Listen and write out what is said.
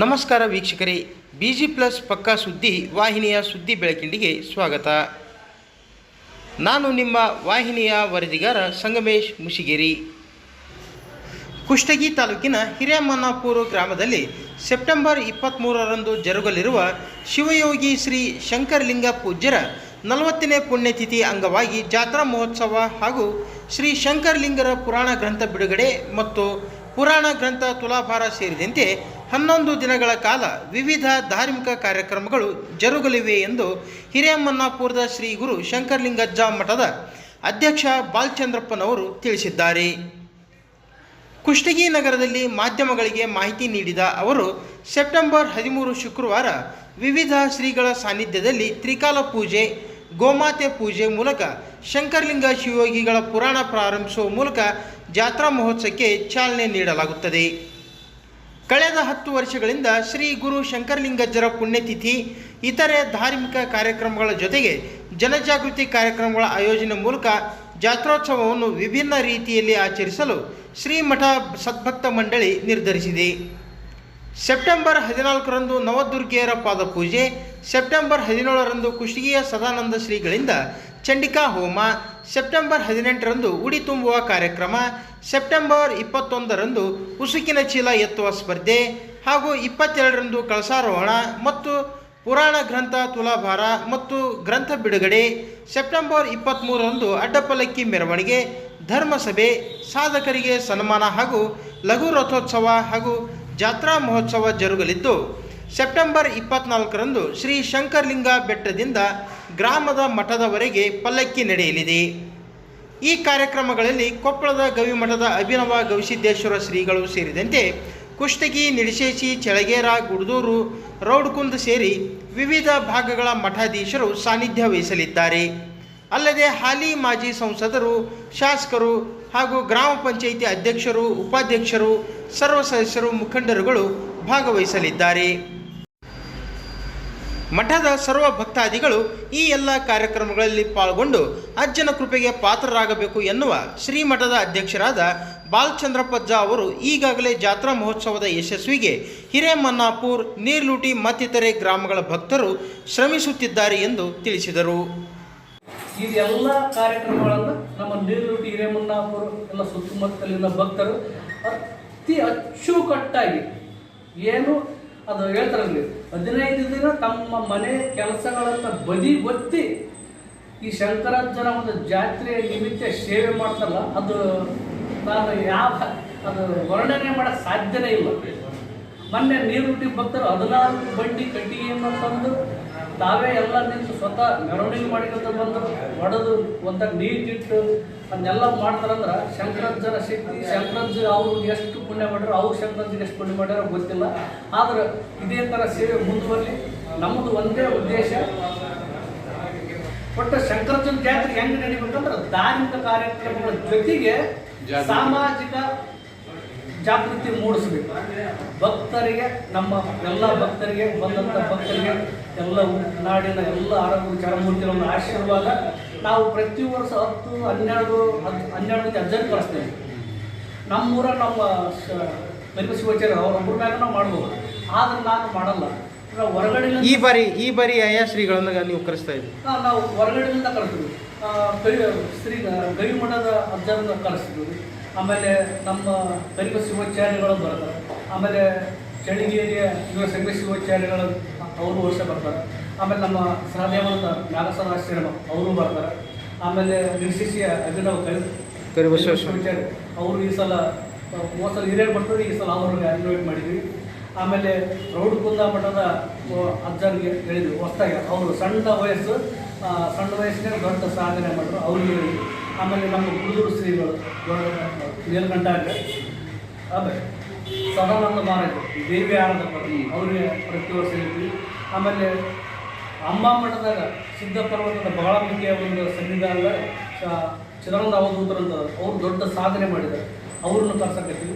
ನಮಸ್ಕಾರ ವೀಕ್ಷಕರೇ B G plus ಪಕ್ಕಾ ಸುದ್ದಿ ವಾಹಿನಿಯ ಸುದ್ದಿ ಬೆಳಕಿಂಡಿಗೆ ಸ್ವಾಗತ. ನಾನು ನಿಮ್ಮ ವಾಹಿನಿಯ ವರದಿಗಾರ ಸಂಗಮೇಶ್ ಮುಷಿಗೇರಿ. ಕುಷ್ಟಗಿ ತಾಲೂಕಿನ ಹಿರೇಮನ್ನಾಪುರ ಗ್ರಾಮದಲ್ಲಿ ಸೆಪ್ಟೆಂಬರ್ ಇಪ್ಪತ್ತ್ಮೂರರಂದು ಜರುಗಲಿರುವ ಶಿವಯೋಗಿ ಶ್ರೀ ಶಂಕರಲಿಂಗ ಪೂಜ್ಯರ ನಲವತ್ತನೇ ಪುಣ್ಯತಿಥಿ ಅಂಗವಾಗಿ ಜಾತ್ರಾ ಮಹೋತ್ಸವ ಹಾಗೂ ಶ್ರೀ ಶಂಕರಲಿಂಗರ ಪುರಾಣ ಗ್ರಂಥ ಬಿಡುಗಡೆ ಮತ್ತು ಪುರಾಣ ಗ್ರಂಥ ತುಲಾಭಾರ ಸೇರಿದಂತೆ ಹನ್ನೊಂದು ದಿನಗಳ ಕಾಲ ವಿವಿಧ ಧಾರ್ಮಿಕ ಕಾರ್ಯಕ್ರಮಗಳು ಜರುಗಲಿವೆ ಎಂದು ಹಿರೇಮನ್ನಾಪುರದ ಶ್ರೀ ಗುರು ಶಂಕರಲಿಂಗಜ್ಜ ಮಠದ ಅಧ್ಯಕ್ಷ ಬಾಲಚಂದ್ರಪ್ಪನವರು ತಿಳಿಸಿದ್ದಾರೆ. ಕುಷ್ಟಗಿ ನಗರದಲ್ಲಿ ಮಾಧ್ಯಮಗಳಿಗೆ ಮಾಹಿತಿ ನೀಡಿದ ಅವರು, ಸೆಪ್ಟೆಂಬರ್ ಹದಿಮೂರು ಶುಕ್ರವಾರ ವಿವಿಧ ಶ್ರೀಗಳ ಸಾನ್ನಿಧ್ಯದಲ್ಲಿ ತ್ರಿಕಾಲ ಪೂಜೆ, ಗೋಮಾತೆ ಪೂಜೆ ಮೂಲಕ ಶಂಕರಲಿಂಗ ಶಿವಯೋಗಿಗಳ ಪುರಾಣ ಪ್ರಾರಂಭಿಸುವ ಮೂಲಕ ಜಾತ್ರಾ ಮಹೋತ್ಸವಕ್ಕೆ ಚಾಲನೆ ನೀಡಲಾಗುತ್ತದೆ. ಕಳೆದ ಹತ್ತು ವರ್ಷಗಳಿಂದ ಶ್ರೀ ಗುರು ಶಂಕರಲಿಂಗಜ್ಜರ ಪುಣ್ಯತಿಥಿ, ಇತರೆ ಧಾರ್ಮಿಕ ಕಾರ್ಯಕ್ರಮಗಳ ಜೊತೆಗೆ ಜನಜಾಗೃತಿ ಕಾರ್ಯಕ್ರಮಗಳ ಆಯೋಜನೆ ಮೂಲಕ ಜಾತ್ರೋತ್ಸವವನ್ನು ವಿಭಿನ್ನ ರೀತಿಯಲ್ಲಿ ಆಚರಿಸಲು ಶ್ರೀಮಠ ಸದ್ಭಕ್ತ ಮಂಡಳಿ ನಿರ್ಧರಿಸಿದೆ. ಸೆಪ್ಟೆಂಬರ್ ಹದಿನಾಲ್ಕರಂದು ನವದುರ್ಗೆಯರ ಪಾದಪೂಜೆ, ಸೆಪ್ಟೆಂಬರ್ ಹದಿನೇಳರಂದು ಕುಷ್ಟಗಿಯ ಸದಾನಂದ ಶ್ರೀಗಳಿಂದ ಚಂಡಿಕಾ ಹೋಮ, ಸೆಪ್ಟೆಂಬರ್ ಹದಿನೆಂಟರಂದು ಉಡಿ ತುಂಬುವ ಕಾರ್ಯಕ್ರಮ, ಸೆಪ್ಟೆಂಬರ್ ಇಪ್ಪತ್ತೊಂದರಂದು ಉಸುಕಿನ ಚೀಲ ಎತ್ತುವ ಸ್ಪರ್ಧೆ ಹಾಗೂ ಇಪ್ಪತ್ತೆರಡರಂದು ಕಳಸಾರೋಹಣ ಮತ್ತು ಪುರಾಣ ಗ್ರಂಥ ತುಲಾಭಾರ ಮತ್ತು ಗ್ರಂಥ ಬಿಡುಗಡೆ, ಸೆಪ್ಟೆಂಬರ್ ಇಪ್ಪತ್ತ್ಮೂರರಂದು ಅಡ್ಡಪಲ್ಲಕ್ಕಿ ಮೆರವಣಿಗೆ, ಧರ್ಮಸಭೆ, ಸಾಧಕರಿಗೆ ಸನ್ಮಾನ ಹಾಗೂ ಲಘು ರಥೋತ್ಸವ ಹಾಗೂ ಜಾತ್ರಾ ಮಹೋತ್ಸವ ಜರುಗಲಿದ್ದು, ಸೆಪ್ಟೆಂಬರ್ ಇಪ್ಪತ್ನಾಲ್ಕರಂದು ಶ್ರೀ ಶಂಕರಲಿಂಗ ಬೆಟ್ಟದಿಂದ ಗ್ರಾಮದ ಮಠದವರೆಗೆ ಪಲ್ಲಕ್ಕಿ ನಡೆಯಲಿದೆ. ಈ ಕಾರ್ಯಕ್ರಮಗಳಲ್ಲಿ ಕೊಪ್ಪಳದ ಗವಿಮಠದ ಅಭಿನವ ಗವಿಸಿದ್ದೇಶ್ವರ ಶ್ರೀಗಳು ಸೇರಿದಂತೆ ಕುಷ್ಟಗಿ ನಿಡಶೇಶಿ ಚಳಗೇರ ಗುಡ್ದೂರು, ರೌಡ್ಕುಂದ್ ಸೇರಿ ವಿವಿಧ ಭಾಗಗಳ ಮಠಾಧೀಶರು ಸಾನ್ನಿಧ್ಯ ವಹಿಸಲಿದ್ದಾರೆ. ಅಲ್ಲದೆ ಹಾಲಿ ಮಾಜಿ ಸಂಸದರು, ಶಾಸಕರು ಹಾಗೂ ಗ್ರಾಮ ಪಂಚಾಯಿತಿ ಅಧ್ಯಕ್ಷರು, ಉಪಾಧ್ಯಕ್ಷರು, ಸರ್ವ ಸದಸ್ಯರು ಮುಖಂಡರುಗಳು ಭಾಗವಹಿಸಲಿದ್ದಾರೆ. ಮಠದ ಸರ್ವ ಭಕ್ತಾದಿಗಳು ಈ ಎಲ್ಲ ಕಾರ್ಯಕ್ರಮಗಳಲ್ಲಿ ಪಾಲ್ಗೊಂಡು ಅಜ್ಜನ ಕೃಪೆಗೆ ಪಾತ್ರರಾಗಬೇಕು ಎನ್ನುವ ಶ್ರೀಮಠದ ಅಧ್ಯಕ್ಷರಾದ ಬಾಲಚಂದ್ರಪ್ಪಜ್ಜ ಅವರು ಈಗಾಗಲೇ ಜಾತ್ರಾ ಮಹೋತ್ಸವದ ಯಶಸ್ವಿಗೆ ಹಿರೇಮನ್ನಾಪುರ್, ನೀರ್ಲೂಟಿ ಮತ್ತಿತರೆ ಗ್ರಾಮಗಳ ಭಕ್ತರು ಶ್ರಮಿಸುತ್ತಿದ್ದಾರೆ ಎಂದು ತಿಳಿಸಿದರು. ಇದೆಲ್ಲ ಕಾರ್ಯಕ್ರಮಗಳನ್ನು ನಮ್ಮ ನೀರ್ಲೂಟಿ, ಹಿರೇಮನ್ನಾಪುರ ಎಲ್ಲ ಸುತ್ತಮುತ್ತಲಿನ ಭಕ್ತರು ಅತಿ ಅಚ್ಚುಕಟ್ಟಾಗಿ ಏನು ಅದು ಹೇಳ್ತಾರಲ್ಲಿ ಹದಿನೈದು ದಿನ ತಮ್ಮ ಮನೆ ಕೆಲಸಗಳನ್ನು ಬದಿ ಒತ್ತಿ ಈ ಶಂಕರಾಚಾರ ಒಂದು ಜಾತ್ರೆಯ ನಿಮಿತ್ತ ಸೇವೆ ಮಾಡ್ತಲ್ಲ ಅದು ನಾನು ಯಾವ, ಅದು ವರ್ಣನೆ ಮಾಡೋಕ್ಕೆ ಸಾಧ್ಯನೇ ಇಲ್ಲ. ಮೊನ್ನೆ ನೀರುಟ್ಟಿ ಭಕ್ತರು ಹದಿನಾಲ್ಕು ಬಂಡಿ ಕಟ್ಟಿಗೆಯನ್ನು ತಂದು ತಾವೇ ಎಲ್ಲ ನಿಂತು ಸ್ವತಃ ಮೆರವಣಿಗೆ ಮಾಡಿಕೊಂಡು ಬಂದು ಹೊಡೆದು ಒಂದಾಗ ನೀರಿಟ್ಟು ಅದನ್ನೆಲ್ಲ ಮಾಡ್ತಾರಂದ್ರೆ ಶಂಕರಜ್ಜನ ಶಕ್ತಿ ಶಂಕರಜ್ಜ ಅವರು ಎಷ್ಟು ಪುಣ್ಯ ಮಾಡ್ಯಾರ ಅವ್ರು ಶಂಕರಜ್ಜಿಗೆ ಎಷ್ಟು ಪುಣ್ಯ ಮಾಡ್ಯಾರ ಗೊತ್ತಿಲ್ಲ. ಆದ್ರೆ ಇದೇ ಥರ ಸೇವೆ ಮುಂದುವರಲಿ. ನಮ್ಮದು ಒಂದೇ ಉದ್ದೇಶ. ಒಟ್ಟು ಶಂಕರಜ್ಜನ ಜಾತ್ರೆ ಹೆಂಗೆ ನಡಿಬೇಕಂದ್ರೆ ಧಾರ್ಮಿಕ ಕಾರ್ಯಕ್ರಮಗಳ ಜೊತೆಗೆ ಸಾಮಾಜಿಕ ಜಾಗೃತಿ ಮೂಡಿಸ್ಬೇಕು. ಭಕ್ತರಿಗೆ ನಮ್ಮ ಎಲ್ಲ ಭಕ್ತರಿಗೆ ಬಂದಂಥ ಭಕ್ತರಿಗೆ ಎಲ್ಲ ನಾಡಿನ ಎಲ್ಲ ಆರೋಗ್ಯ ಚರಮೂರ್ತಿಗಳನ್ನು ಆಶೀರ್ವಾದ ನಾವು ಪ್ರತಿ ವರ್ಷ ಹತ್ತು ಹನ್ನೆರಡು ಹತ್ತು ಹನ್ನೆರಡು ಮಂದಿ ಅಜ್ಜನ್ ಕಳಿಸ್ತೇವೆ. ನಮ್ಮೂರ ನಮ್ಮ ಮೆರುಕು ಶಿವಾಚಾರ್ಯ ಅವ್ರೊಬ್ಬರ ಮ್ಯಾಗ ನಾವು ಮಾಡ್ಬೋದು. ಆದ್ರೆ ನಾನು ಮಾಡಲ್ಲ. ನಾವು ಹೊರಗಡೆ ಈ ಬಾರಿ ಈ ಬಾರಿ ಆಯಾ ಶ್ರೀಗಳನ್ನು ನೀವು ಕರೆಸ್ತಾ ಇದ್ದೀವಿ ನಾವು ಹೊರಗಡೆಯಿಂದ ಕಳಿಸ್ತೀವಿ. ಶ್ರೀ ಗವಿಮಠದ ಅಜ್ಜರನ್ನ ಕಳಿಸ್ತೀವಿ. ಆಮೇಲೆ ನಮ್ಮ ಕರಿಗ ಶಿವಾಚಾರ್ಯಗಳು ಬರ್ತಾರೆ ಆಮೇಲೆ ಚಳಿಗೇರಿಯ ಯುವ ಸಂಘ ಶಿವಾಚಾರ್ಯಗಳು ಅವರು ವರ್ಷ ಬರ್ತಾರೆ. ಆಮೇಲೆ ನಮ್ಮ ಸಹದೇವಂತ ನಾಗಸರಾಶ್ರಮ ಅವರು ಬರ್ತಾರೆ. ಆಮೇಲೆ ನಿರ್ಶಿಸಿಯ ಅಭಿನವ್ ಕರಿ. ಶಿವಾಚಾರ್ಯ ಅವರು ಈ ಸಲ ಹೋದ ಸಲ ಹಿರಿಯರು ಬರ್ತಾರೆ ಈ ಸಲ ಅವ್ರಿಗೆ ಇನ್ವೈಟ್ ಮಾಡಿದ್ವಿ. ಆಮೇಲೆ ರೌಡ್ ಕುಂದ ಮಠದ ಅಜ್ಜನಿಗೆ ಹೇಳಿದ್ವಿ ಹೊಸ್ತಾಗಿ ಅವರು ಸಣ್ಣ ವಯಸ್ಸು ಸಣ್ಣ ವಯಸ್ಸಿನ ದೊಡ್ಡ ಸಾಧನೆ ಮಾಡಿದ್ರು ಅವ್ರಿಗೆ ಹೇಳಿದ್ವಿ. ಆಮೇಲೆ ನಮ್ಮ ಗುರುದೂರು ಶ್ರೀಗಳು ನೀಲಕಂಠಾಗ ಅದೇ, ಸದಾನಂದ ಮಹಾರಾಜ್ ದೇವಿ ಆನಂದ ಅವರಿಗೆ ಪ್ರತಿ ವರ್ಷ ಇರ್ತೀವಿ. ಆಮೇಲೆ ಅಮ್ಮ ಮಠದಾಗ ಸಿದ್ಧ ಪರ್ವತದ ಮುಖ್ಯ ಒಂದು ಸನ್ನಿಧಾನ ಚಿದಾನಂದ ಅವಧೂತರು ಅಂತ ಅವ್ರು ದೊಡ್ಡ ಸಾಧನೆ ಮಾಡಿದ್ದಾರೆ. ಅವ್ರನ್ನ ಕರ್ಸಕತ್ತೀವಿ